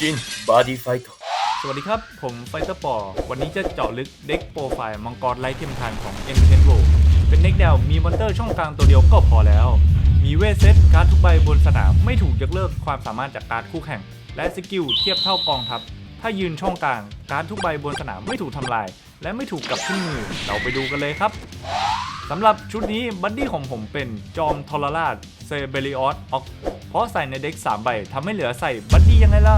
ชินบอดี้ไฟต์สวัสดีครับ ผมไฟเตอร์ปอ วันนี้จะเจาะลึกเด็กโปรไฟล์มังกรไร้เทียมทานของ m t e n v o เป็นเด็กแนวมีมอนเตอร์ช่องกลางตัวเดียวก็พอแล้ว มีเวทเซตการ์ดทุกใบบนสนามไม่ถูกยกเลิกความสามารถจากการ์ดคู่แข่ง และสกิลเทียบเท่ากองทัพ ถ้ายืนช่องกลาง การ์ดทุกใบบนสนามไม่ถูกทำลาย และไม่ถูกกลับขึ้นมือ เราไปดูกันเลยครับสำหรับชุดนี้บัดดี้ของผมเป็นจอมทอร์ราชเซเบริออสออก เพราะใส่ในเด็ก3ใบทำให้เหลือใส่บัดดี้ยังไงล่ะ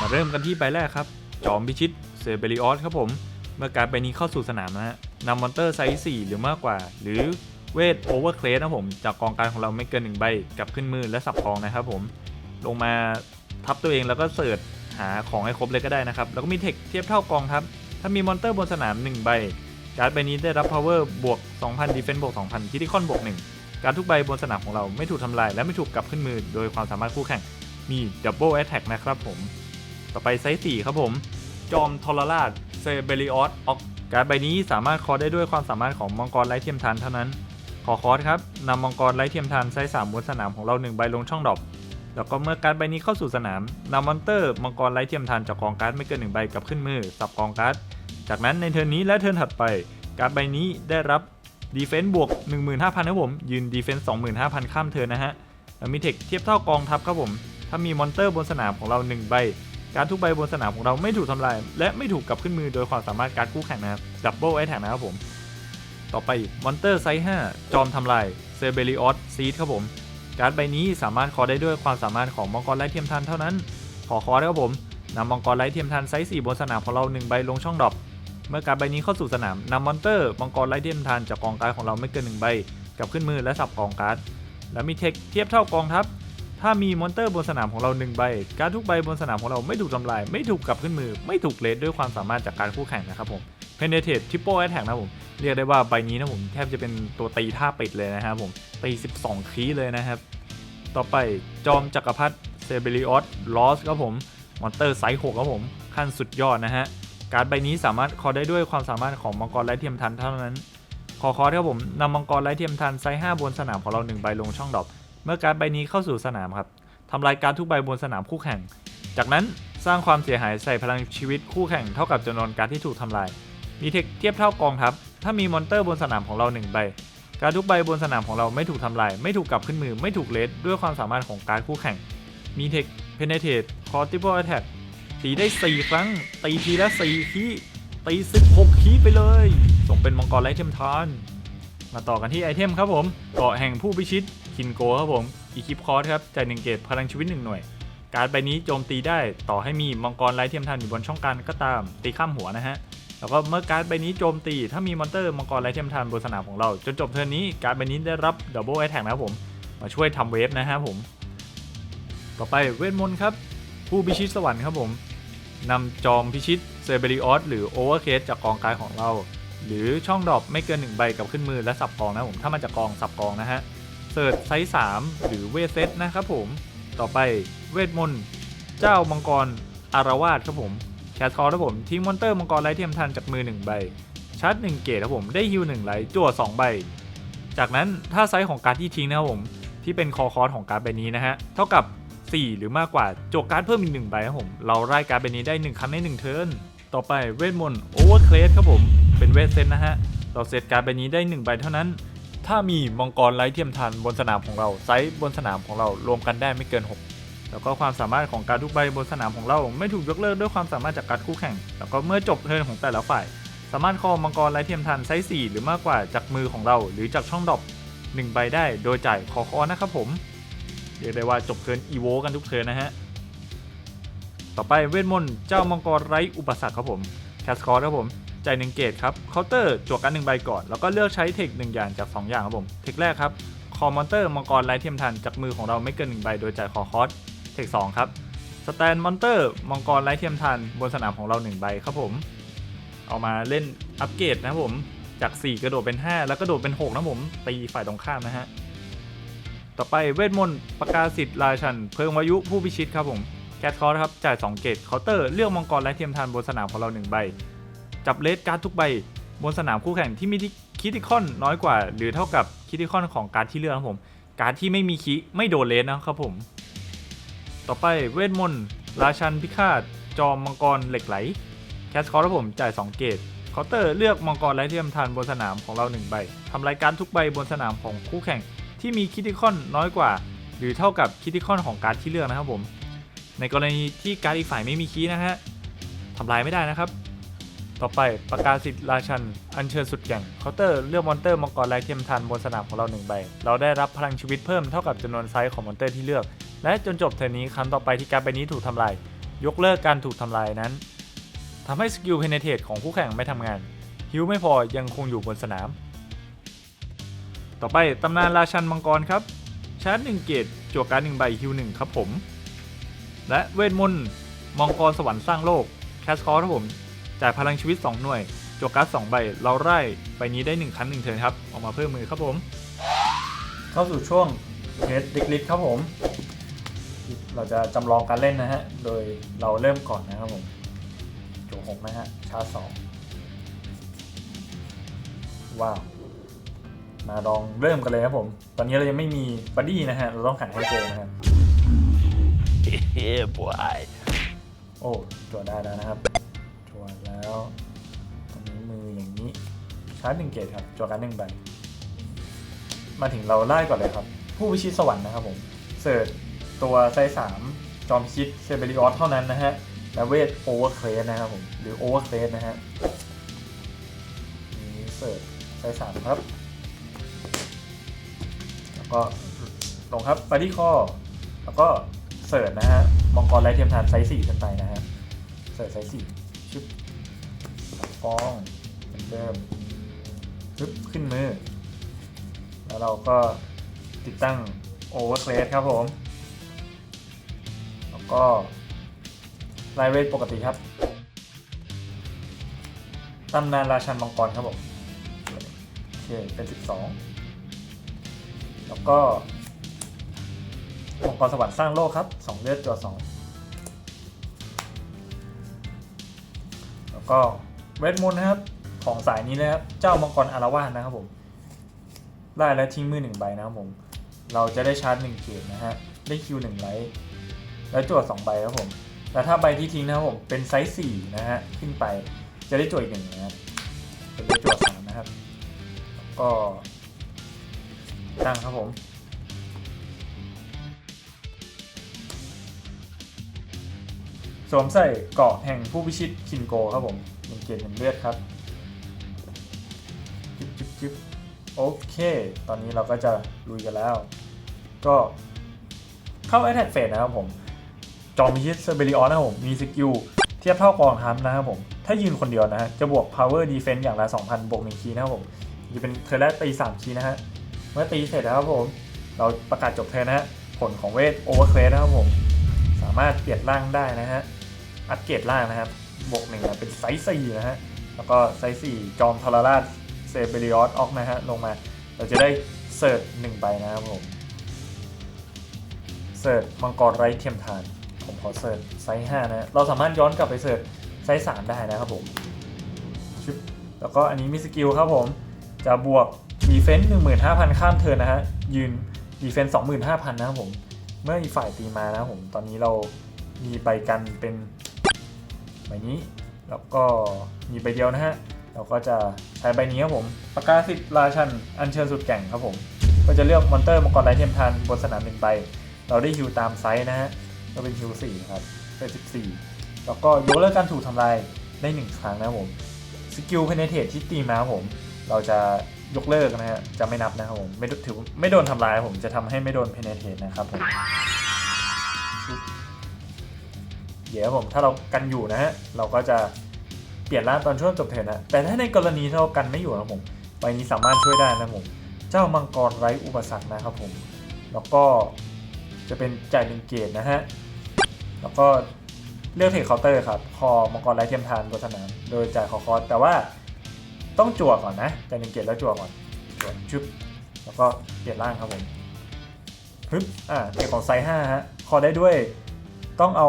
มาเริ่มกันที่ใบแรกครับ จอมพิชิตเซเบริออสครับผม เมื่อการใบนี้เข้าสู่สนามนะฮะนำมอนเตอร์ไซส์4หรือมากกว่า หรือเวทโอเวอร์เคลสนะผม จากกองการของเราไม่เกิน1ใบกลับขึ้นมือและสับกองนะครับผม ลงมาทับตัวเองแล้วก็เสิร์ชหาของให้ครบเลยก็ได้นะครับ แล้วก็มีเทคเทียบเท่ากองครับถ้ามีมอนเตอร์บนสนาม 1 ใบ การ์ดใบนี้ได้รับ power บวก 2,000 defense บวก 2,000คิติคอนบวก 1 การทุกใบบนสนามของเราไม่ถูกทำลายและไม่ถูกกลับขึ้นมือ โดยความสามารถคู่แข่งมี double attack นะครับผม ต่อไปไซส์4ครับผม จอมทรราชเซเบริออสออกการใบนี้สามารถคอได้ด้วยความสามารถของมังกรไร้เทียมทานเท่านั้น ขอคอสครับนำมังกรไร้เทียมทานไซส์3บนสนามของเรา1ใบลงช่องดรอปแล้วก็เมื่อการดใบนี้เข้าสู่สนามนำมอนเตอร์มังกรไร้เทียมทานจากกองการ์ดไม่เกิน1ใบกลับขึ้นมือสับกองการ์ด จากนั้นในเทิร์นนี้และเทิร์นถัดไป การ์ดใบนี้ได้รับ ดีเฟนซ์บวก 15,000นะผม ยืนดีเฟนซ์25,000 ข้ามเทินนะฮะมีเทคเทียบเท่ากองทัพครับผม ถ้ามีมอนเตอร์บนสนามของเรา 1 ใบ การทุกใบบนสนามของเราไม่ถูกทำลาย และไม่ถูกกลับขึ้นมือโดยความสามารถการคู่แข่งนะครับดับเบิลไอแท็กนะครับผม ต่อไปมอนเตอร์ไซส์5จอมทำลายเซเบริออสซีดครับผม การ์ดใบนี้สามารถคอได้ด้วยความสามารถของมังกรไร้เทียมทานเท่านั้น ขอคอได้ครับผมนำมังกรไร้เทียมทานไซส์4บนสนามของเรา 1 ใบลงช่องดรอป เมื่อการใบนี้เข้าสู่สนามนำมอนเตอร์มังกรไร้เทียมทานจากกองการ์ดของเราไม่เกิน1ใบกลับขึ้นมือและสับกองการ์ดและมีเทคเทียบเท่ากองทัพ ถ้ามีมอนเตอร์บนสนามของเรา1ใบ การดทุกใบบนสนามของเราไม่ถูกทำลาย ไม่ถูกกลับขึ้นมือ ไม่ถูกเลดด้วยความสามารถจากการคู่แข่งนะครับผมเพนเนเท t ทิปเปิลแอตแทกนะผมเรียกได้ว่าใบนี้นะผมแทบจะเป็นตัวตีท่าปิดเลยนะครับผมตี 12 คีเลยนะครับ ต่อไปจอมจักรพรรดิเซเบริออสลอสครับผมมอนเตอร์ไซส์6ครับผมขั้นสุดยอดนะฮะ การ์ดใบนี้สามารถคอได้ด้วยความสามารถของมังกรไร้เทียมทันเท่านั้น ขอคอร์สครับผมนำมังกรไร้เทียมทันไซส์5บนสนามของเรา1ใบลงช่องดรอปเมื่อการ์ดใบนี้เข้าสู่สนามครับทำลายการดทุกใบบนสนามคู่แข่ง จากนั้นสร้างความเสียหายใส่พลังชีวิตคู่แข่งเท่ากับจำนวนการดที่ถูกทำลาย มีเทคเทียบเท่ากองทัพถ้ามีมอนเตอร์บนสนามของเรา1ใบการดทุกใบบนสนามของเราไม่ถูกทำลาย ไม่ถูกกลับขึ้นมือ ไม่ถูกเลสด้วยความสามารถของการดคู่แข่ง มีเทคเพนเนเท e คอร์ติ l อ Attack ตีได้ 4 ครั้ง ตีทีละ 4 คีตี 16 คีไปเลย ส่งเป็นมังกรไร้เทียมทานมาต่อกันที่ไอเทมครับผม เกาะแห่งผู้พิชิตคินโกครับผม อีคิปคอร์สครับจ่ายหนึ่งเกตพลังชีวิต1หน่วย การ์ดใบนี้โจมตีได้ต่อให้มีมังกรไร้เทียมทานอยู่บนช่องกางก็ตามตีข้ามหัวนะฮะแล้วก็เมื่อการ์ดใบนี้โจมตี ถ้ามีมอนเตอร์มังกรไร้เทียมทานบนสนามของเราจนจบเทิร์นนี้การ์ดใบนี้ได้รับดับเบิลแอทแทกนะครับผม มาช่วยทำเวฟนะฮะผม ต่อไปเวทมนต์ครับ ผู้พิชิตสวรรค์ครับผม นำจอมพิชิตเซเบริออสหรือโอเวอร์เคสจากกองกายของเรา หรือช่องดรอปไม่เกิน 1 ใบกับขึ้นมือและสับกองนะผมถ้ามันจะกองสับกองนะฮะเสิร์ชไซส์3หรือเวทเซตนะครับผมต่อไปเวทมนต์เจ้ามังกรอารวาสครับผมแคสคอร์ครับผมทิ้งมอนเตอร์มังกรไร้เทียมทันจากมือ 1 ใบชาร์จ1เกตครับผมได้ฮิว1ไหลจั่ว2ใบ จากนั้นถ้าไซส์ของการ์ดที่ทิ้งนะครับผมที่เป็นคอคอร์สของการ์ดใบนี้นะฮะเท่ากับ 4 หรือมากกว่าโจกการ์ดเพิ่มอีก1ใบครับผม เราไล่การ์ดใบนี้ได้ 1 ครั้งใน1เทิร์นต่อไปเวทมนต์โอเวอร์เคลสครับผม เป็นเวทเซตนะฮะ เราเซตการ์ดใบนี้ได้ 1 ใบเท่านั้น ถ้ามีมังกรไร้เทียมทันบนสนามของเราไซส์บนสนามของเรารวมกันได้ไม่เกิน 6แล้วก็ความสามารถของการทุกใบบนสนามของเราไม่ถูกยกเลิกด้วยความสามารถจากการคู่แข่ง แล้วก็เมื่อจบเทิร์นของแต่ละฝ่าย สามารถคอมังกรไร้เทียมทันไซส์4หรือมากกว่าจากมือของเรา หรือจากช่องดรอป1ใบได้โดยจ่ายคอคอนะครับผม เรียกได้ว่าจบเทิร์นอีโวกันทุกเทิร์นนะฮะ ต่อไปเวทมนต์เจ้ามังกรไร้อุปสรรคครับผมแคสคอร์ครับผมจ่ายหนึ่งเกตครับเคาน์เตอร์จวกกันหนึ่งใบก่อน แล้วก็เลือกใช้เทคหนึ่งอย่างจาก 2 อย่างครับผมเทคแรกครับคอมมอนเตอร์มังกรไร้เทียมทันจากมือของเราไม่เกินหนึ่งใบโดยจ่ายคอคอสเทคสองครับสแตนมอนเตอร์มังกรไร้เทียมทันบนสนามของเรา1ใบครับผม เอามาเล่นอัปเกรดนะครับผมจาก 4 กระโดดเป็น 5 แล้วกระโดดเป็น 6 นะผมตีฝ่ายตรงข้ามนะฮะ ต่อไปเวทมนต์ประกาศสิทธิ์ราชัน เพิงวายุผู้พิชิตครับผมแคทคอร์ครับจ่าย 2 เกตเคาน์เตอร์เลือกมังกรไร้เทียมทานบนสนามของเรา 1 ใบ จับเลสการ์ดทุกใบบนสนามคู่แข่งที่มีคิติคอนน้อยกว่า หรือเท่ากับคิติคอนของการ์ที่เลือกครับผมการ์ดที่ไม่มีคิไม่โดนเลสนะครับผม ต่อไปเวทมนต์ราชันพิฆาตจอมมังกรเหล็กไหลแคสคอร์ครับผมจ่าย 2 เกตเคาน์เตอร์เลือกมังกรไร้เทียมทานบนสนามของเรา 1 ใบทำรายการทุกใบบนสนามของคู่แข่ง ที่มีคิติคอนน้อยกว่า หรือเท่ากับคิติคอนของการดที่เลือกนะครับผม ในกรณีที่การดอีกฝ่ายไม่มีคีนะฮะทำลายไม่ได้นะครับ ต่อไปประกาศสิทธิ์ราชันอัญเชิญสุดแก่งเคาน์เตอร์เลือกมอนเตอร์มังกรไร้เทียมทานบนสนามของเราหนึ่งใบ เราได้รับพลังชีวิตเพิ่มเท่ากับจำนวนไซส์ของมอนเตอร์ที่เลือก และจนจบเทอร์นนี้ครั้งต่อไปที่การดใบนี้ถูกทำลาย ยกเลิกการถูกทำลายนั้นทำให้สกิลเพเนเทตของคู่แข่งไม่ทำงานฮิวไม่พอยังคงอยู่บนสนาม ต่อไปตำนานราชันมังกรครับ ชาร์จหนึ่งเกตจั่วการหนึ่งใบฮิวหนึ่งครับผม และเวทมนต์มังกรสวรรค์สร้างโลกแคสคอร์ครับผม จ่ายพลังชีวิต 2 หน่วยจั่วการ์ด2ใบ เราไล่ใบนี้ได้ 1 ครั้ง1เทิร์นครับ ออกมาเพิ่มมือครับผม เข้าสู่ช่วงเฮดดิกลิทครับผม เราจะจำลองการเล่นนะฮะ โดยเราเริ่มก่อนนะครับผมจั่วหกนะฮะชาร์จสองว้าว มาลองเริ่มกันเลยครับผม ตอนนี้เรายังไม่มีบัดดี้นะฮะ เราต้องหาให้เจอนะครับ yeah, boy. โอ้จวดได้แล้วนะครับจวดแล้วตรงนี้มืออย่างนี้ชาร์จหนึ่งเกตครับจวดกันหนึ่งใบมาถึงเราไล่ก่อนเลยครับ ผู้พิชิตสวรรค์นะครับผมเสิร์ชตัวไซส์สามจอมพิชิตเซเบริออสเท่านั้นนะฮะและเวทโอเวอร์เคลสนะครับผม หรือโอเวอร์เคลสนะฮะนี่เสิร์ชไซส์สามครับแล้ว ก็ลงครับไปที่ข้อแล้วก็เสิร์ชนะฮะมังกรไร้เทียมทานไซส์สี่ขึ้นไปนะฮะเสิร์ชไซส์สี่ชึบฟองเหมือนเดิมชึบขึ้นมือ แล้วเราก็ติดตั้งโอเวอร์เคลสครับผม แล้วก็ไลเวทปกติครับตำนานราชันมังกรครับผมโอเคเป็น 12 แล้วก็องค์กรสวรรค์สร้างโลกครับสองเลือดจอสองแล้วก็เวทมนต์นะครับของสายนี้นะครับเจ้ามังกรอารวาสนะครับผมได้และทิ้งมือหนึ่งใบนะครับผมเราจะได้ชาร์จหนึ่งเกตนะฮะได้คิวหนึ่งไลท์แล้วจวดสองใบครับผมแต่ถ้าใบที่ทิ้งนะครับผมเป็นไซส์สี่นะฮะขึ้นไปจะได้จวดอีกหนึ่งนะครับเป็นได้จวดสามนะครับแล้วก็ ตั้งครับผม สวมใส่เกาะแห่งผู้พิชิตคินโกครับผมหนึ่งเกียรติหนึ่งเลือดครับจิ๊บจิ๊บจิ๊บโอเค ตอนนี้เราก็จะลุยกันแล้ว ก็เข้า Attack Phase นะครับผม จอมพิชิตเซอร์เบริออนนะครับผม มีสกิลเทียบเท่ากองทัพนะครับผม ถ้ายืนคนเดียวนะฮะ จะบวก Power Defense อย่างละ 2,000 บวก1คีนะครับผม จะเป็นเทอร์นแรกตี3คีนะฮะ มื่อตีเสร็จแล้วครับผม เราประกาศจบเทินนะฮะ ผลของเวท Overclase นะครับผม สามารถเปลี่ยนร่างได้นะฮะ อัปเกรดล่างนะครับ บวกหนึ่งนะเป็นไซส์สี่นะฮะ แล้วก็ไซส์สี่จอมทรราชเซเบริออสออกนะฮะ ลงมา เราจะได้เสิร์ชหนึ่งใบนะครับผม เสิร์ชมังกรไร้เทียมทาน ผมขอเสิร์ชไซส์ห้านะ เราสามารถย้อนกลับไปเสิร์ชไซส์สามได้นะครับผม แล้วก็อันนี้มีสกิลครับผม จะบวก ดีเฟนซ์หนึ่งหมื่นห้าพันข้ามเทินนะฮะ ยืนดีเฟนซ์สองหมื่นห้าพันนะครับผม เมื่ออีกฝ่ายตีมานะครับผม ตอนนี้เรามีใบกันเป็นใบนี้ แล้วก็มีใบเดียวนะฮะ เราก็จะใช้ใบนี้ครับผมปากกาสิทธิ์ราชัน อัญเชิญสุดแก่งครับผม ก็จะเลือกมอนเตอร์มังกรไร้เทียมทานบนสนามหนึ่งใบ เราได้ฮิวตามไซส์นะฮะก็เป็นฮิวสี่ครับ เป็นสิบสี่แล้วก็ยกเลิกการถูกทำลายได้หนึ่งครั้งนะครับผม สกิลเพเนเทตที่ตีมาผม เราจะ ยกเลิกนะฮะจะไม่นับนะครับผมไม่ถือไม่โดนทำลายผมจะทำให้ไม่โดนเพเนเทตนะครับผมเดี๋ยวผมถ้าเรากันอยู่นะฮะเราก็จะเปลี่ยนร่างตอนช่วงจบเทิร์นนะแต่ถ้าในกรณีที่เรากันไม่อยู่นะผมใบนี้สามารถช่วยได้นะผมเจ้ามังกรไร้อุปสรรคนะครับผม แล้วก็จะเป็นจ่ายหนึ่งเกตนะฮะแล้วก็เลือกเทคเคาน์เตอร์ครับ คอมังกรไร้เทียมทานบนสนามโดยจ่ายคอคอสแต่ว่า ต้องจั่วก่อนนะจ่ายหนึ่งเกตแล้วจั่วก่อนจั่วชึบแล้วก็เปลี่ยนร่างครับผมฮึบอ่าเทคของไซส์ห้าฮะคอได้ด้วย ต้องเอา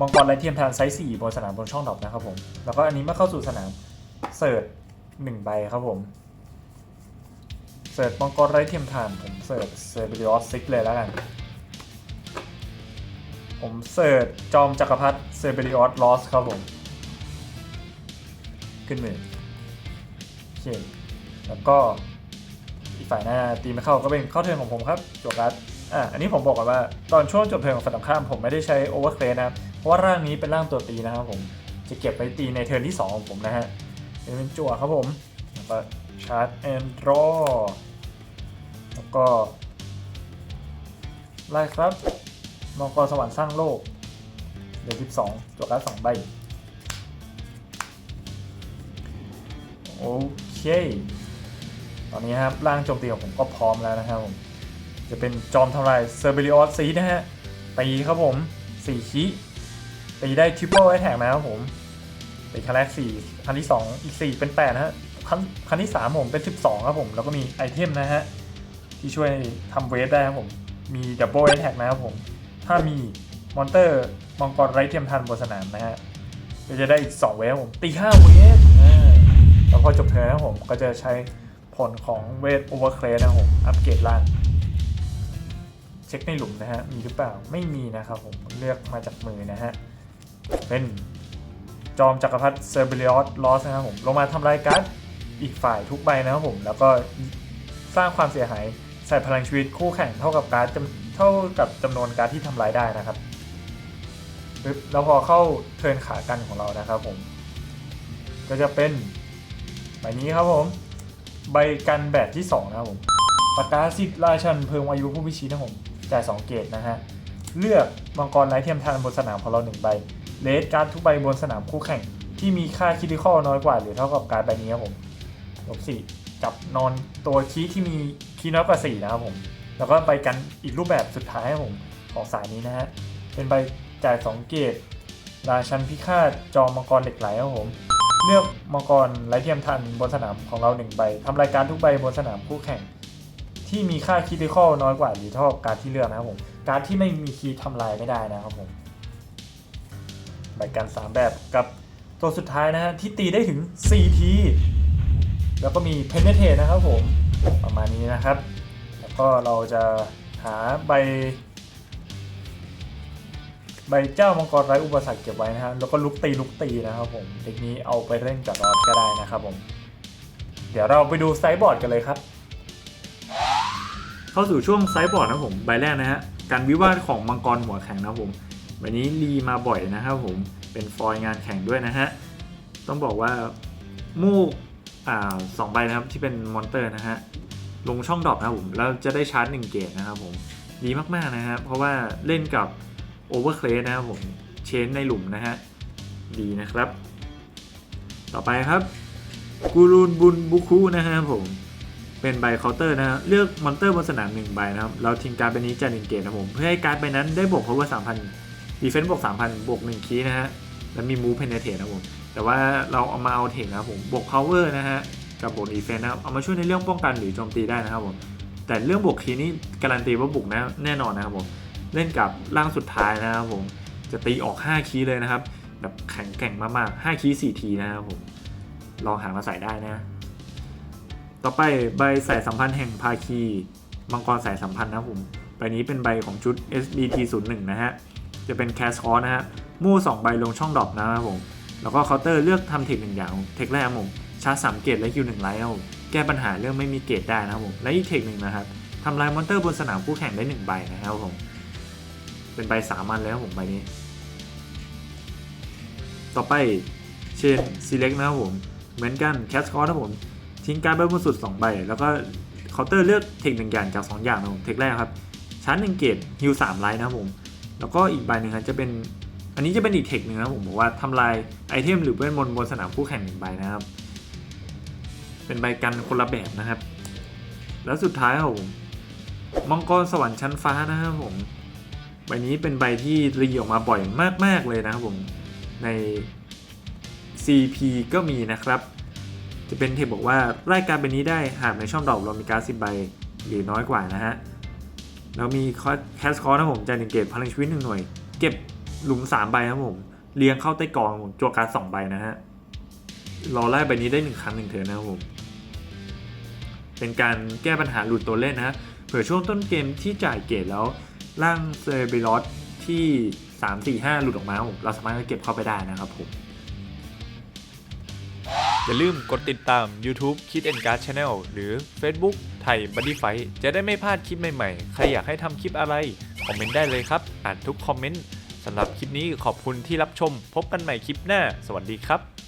มังกรไรเทียมทานไซส์4บนสนามบนช่องดอปนะครับผมแล้วก็อันนี้มื่อเข้าสู่สนามเสิร์ชหนึ่งใบครับผมเสิร์ชมังกรไร้เทียมทานผมเสิร์ชเซอร์บิลิออสซิกเลยแล้วกัน ผมเสิร์ชจอมจักรพรรดิเซเบริออสลอสครับผม ขึ้นมือ เค แล้วก็อีกฝ่ายหน้าตีไม่เข้าก็เป็นเข้าเทิร์นของผมครับจบการ์ดอะอันนี้ผมบอกก่อนว่าตอนช่วงจบเทิร์นของฝ่ายตรงข้ามผมไม่ได้ใช้โอเวอร์เคลนะครับเพราะว่าร่างนี้เป็นร่างตัวตีนะครับผมจะเก็บไปตีในเทิร์นที่ 2 ของผมนะฮะเป็นจั่วครับผมแล้วก็ชาร์จแอนด์รอแล้วก็ไล่ครับมังกรสวรรค์สร้างโลกเดือน12จบแล้วสองใบโอ้ เค ตอนนี้ครับร่างโจมตีของผมก็พร้อมแล้วนะครับผม จะเป็นจอมทำลายเซอร์เบริออสซีนะฮะ ตีครับผม4คีตีได้ทริปเปิลไอแท็กนะครับผม ตีครั้งแรก4ครั้งที่2อีก4เป็น8นะฮะครั้งครั้งที่3ผมเป็น12ครับผม แล้วก็มีไอเทมนะฮะ ที่ช่วยทำเวฟได้ครับผม มีดับเบิลแอแท็กนะครับผม ถ้ามีมอนเตอร์มังกรไร้เทียมทันบนสนามนะฮะก็จะได้อีก 2 เวฟผมตี5เวฟอ่า แล้วพอจบเทิร์นนะผมก็จะใช้ผลของเวทโอเวอร์เคลนะผมอัปเกรดล่างเช็คในหลุมนะฮะมีหรือเปล่าไม่มีนะครับผมเลือกมาจากมือนะฮะเป็นจอมจักรพรรดิเซอร์เบริออสลอสนะครับผมลงมาทำลายการ์ดอีกฝ่ายทุกใบนะครับผมแล้วก็สร้างความเสียหายใส่พลังชีวิตคู่แข่งเท่ากับการ์ดเท่ากับจำนวนการ์ดที่ทำลายได้นะครับปึ๊บแล้วพอเข้าเทิร์นขากันของเรานะครับผม ก็จะเป็น ใบนี้ครับผม ใบกันแบบที่ 2 นะครับผมปากกาสิทธิ์ราชันเพิงอายุผู้พิชิตนะผมจ่าย2เกตนะฮะ เลือกมังกรไร้เทียมทานบนสนามของเรา1ใบเลสการ์ดทุกใบบนสนามคู่แข่ง ที่มีค่าคิด i คอลน้อยกว่า หรือเท่ากับการใบนี้ครับผมลบสี่จับนอนตัวคีที่มีคีน้อยกว่า4นะครับผม แล้วก็ไปกันอีกรูปแบบสุดท้ายครับผมของสายนี้นะฮะเป็นใบจ่าย2เกตราชันพิฆาตจอมมังกรเหล็กไหลครับผม เลือกมังกรไร้เทียมทันบนสนามของเรา1ใบทำรายการทุกใบบนสนามคู่แข่ง ที่มีค่าคิด i คอลน้อยกว่าหรือเท่ากับการที่เลือกนะครับผมการที่ไม่มีคีย์ทำลายไม่ได้นะครับผมใบกัน 3 แบบกับตัวสุดท้ายนะฮะที่ตีได้ถึง 4 ที แล้วก็มี penetrate นะครับผมประมาณนี้นะครับ แล้วก็เราจะหาใบ ใบเจ้ามังกรไร้อุปสรรคเก็บไว้นะฮะแล้วก็ลุกตีลุกตีนะครับผมเด็กนี้เอาไปเล่นกับรอดก็ได้นะครับผมเดี๋ยวเราไปดูไซส์บอร์ดกันเลยครับ เข้าสู่ช่วงไซส์บอร์ดนะผมใบแรกนะฮะการวิวาทของมังกรหัวแข็งนะผมใบนี้รีมาบ่อยนะครับผมเป็นฟอยล์งานแข่งด้วยนะฮะต้องบอกว่ามูกอ่าสองใบนะครับที่เป็นมอนเตอร์นะฮะลงช่องดรอปนะผมแล้วจะได้ชาร์จ1เกตนะครับผมดีมากๆนะฮะเพราะว่าเล่นกับ โอเวอร์เคลสนะครับผมเชนในหลุมนะฮะดีนะครับ ต่อไปครับกูรูนบุนบุคุนะครับผมเป็นใบเคาน์เตอร์นะฮะเลือกมอนเตอร์บนสนามหนึ่งใบนะครับ เราทิ้งการ์ดใบนี้จะหนึ่งเกตนะผม เพื่อให้การ์ดใบนั้นได้บวก power 3,000 defense บวก 3,000 บวก1คีนะฮะ แล้วมี move penetrate นะผม แต่ว่าเราเอามาเอาเทคนะผม บวก power นะฮะ กับบวก defense นะครับ เอามาช่วยในเรื่องป้องกันหรือโจมตีได้นะครับผม แต่เรื่องบวกคีนี้การันตีว่าบุกนะแน่นอนนะครับผม เล่นกับร่างสุดท้ายนะครับผมจะตีออก 5 คีย์เลยนะครับ แบบแข็งแกร่งมากๆ 5 คีย์4ทีนะครับผมลองหามาใส่ได้นะ ต่อไปใบสายสัมพันธ์แห่งภาคีมังกรสายสัมพันธ์นะครับผมใบนี้เป็นใบของชุด SBT 0 1นะฮะจะเป็นแคสคอร์นะฮะมู่สองใบลงช่องดรอปนะครับผมแล้วก็เคาน์เตอร์เลือกทำเทคหนึ่งอย่างเทคแรกผมชาร์จสามเกตและคิวหนึ่งไลท์ครับผมแก้ปัญหาเรื่องไม่มีเกตได้นะครับผมและอีกเทคหนึ่งนะครับทำลายมอนเตอร์บนสนามคู่แข่งได้หนึ่งใบนะครับผม เป็นใบสามัญแล้วผมใบนี้ ต่อไปเชนซีเล็กนะครับผม เหมือนกันแคสคอร์นะผมทิ้งการ์ดใบบนสุด2ใบ แล้วก็เคาน์เตอร์เลือกเทคหนึ่งอย่างจาก 2 อย่างนะผมเทคแรกครับชาร์จหนึ่งเกตฮิวสามไลท์นะครับผม แล้วก็อีกใบหนึ่งครับจะเป็น อันนี้จะเป็นอีกเทคหนึ่งนะครับผมบอกว่าทำลายไอเทมหรือเวทมนต์บนสนามคู่แข่งหนึ่งใบนะครับ เป็นใบกันคนละแบบนะครับ แล้วสุดท้ายครับผมมังกรสวรรค์ชั้นฟ้านะครับผม ใบนี้เป็นใบที่รีออกมาบ่อยมาก ๆ เลยนะครับผมใน CP ก็มีนะครับ จะเป็นเทปบอกว่ารายการใบนี้ได้หากในช่องดอกเรามีการ์ดสิบใบหรือน้อยกว่านะฮะเรามีแคสคอร์นะผมจ่ายหนึ่งเกตพลังชีวิตหนึ่งหน่วย เก็บหลุม 3 ใบนะครับผมเรียงเข้าใต้กองผมจัวการ์ดสองใบนะฮะรอไล่ใบนี้ได้หนึ่งครั้งหนึ่งเทิร์นนะครับผมเป็นการแก้ปัญหาหลุดตัวเล่นนะฮะเผื่อช่วงต้นเกมที่จ่ายเกตแล้ว ร่างเซเบรอสที่ 3 4 5 หลุดออกมาครับผมเราสามารถเก็บเข้าไปได้นะครับผม อย่าลืมกดติดตาม YouTube Kid and Card Channel หรือ Facebook ไทย Buddy Fight จะได้ไม่พลาดคลิปใหม่ๆ ใครอยากให้ทำคลิปอะไร คอมเมนต์ได้เลยครับ อ่านทุกคอมเมนต์สำหรับคลิปนี้ขอบคุณที่รับชม พบกันใหม่คลิปหน้า สวัสดีครับ